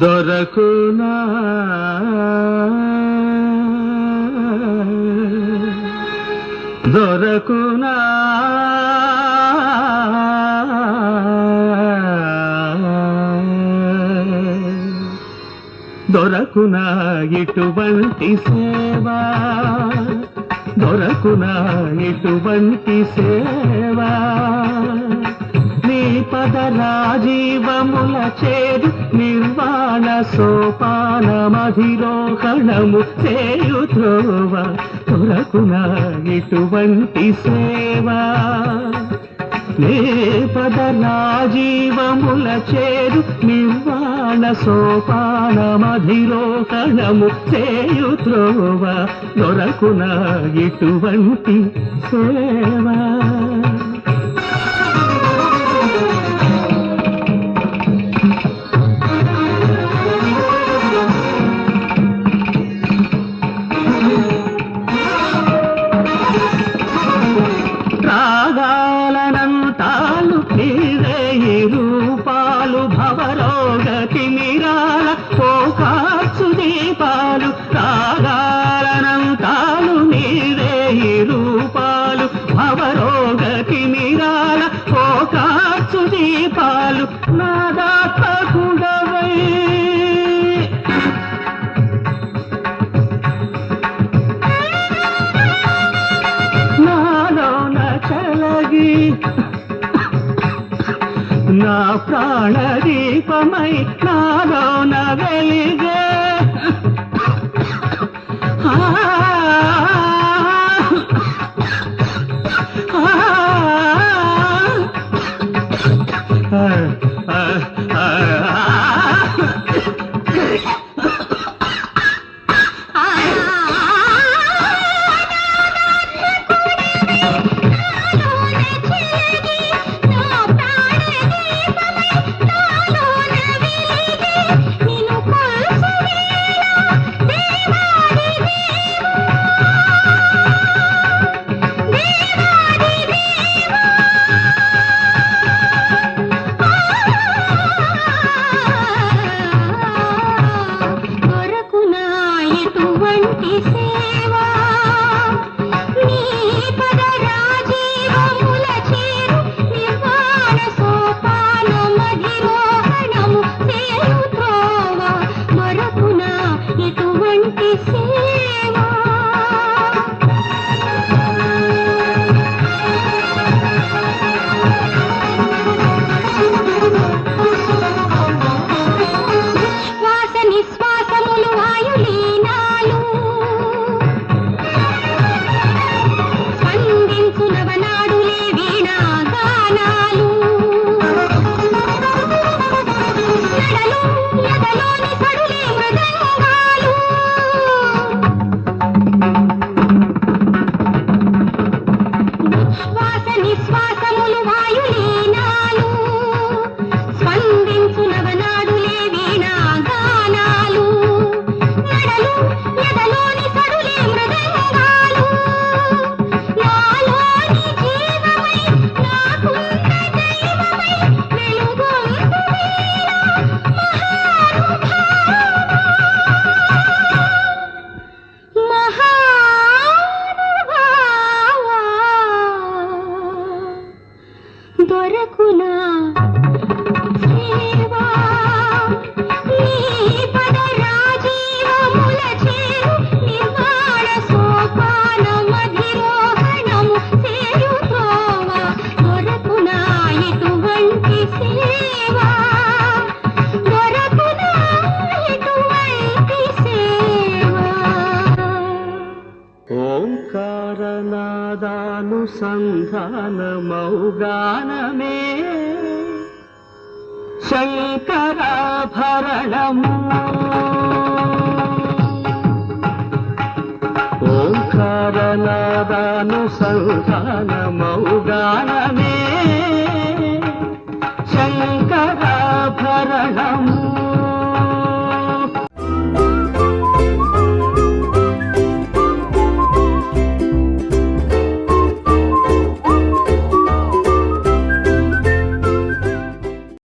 దొరకునా దొరకునా దొరకునా ఇటువంటి సేవా. దొరకునా ఇటువంటి సేవా. నీ పద రాజీవముల చేరు నిర్వాణ సోపాన మధిరోహణము చేయు త్రోవ దొరకునా ఇటువంటి సేవా. నే పద రాజీవముల చేరు నిర్వాణ సోపాన మధిరోహణము చేయు త్రోవ దొరకున ఇటువంటి సేవా. దీపాలు రాగాలనంతాలు నీరే ఈ రూపాలు భవరోగ తిమిరాల పోకాచు దీపాలు నాదాత్మకుడవై నాలోన చలగి నా ప్రాణ దీపమై నాలోన అటువంటి సేవా నాదానుసంధానమౌగానమే శంకరాభరణము. ఓంకారనాదానుసంధానమౌగానమే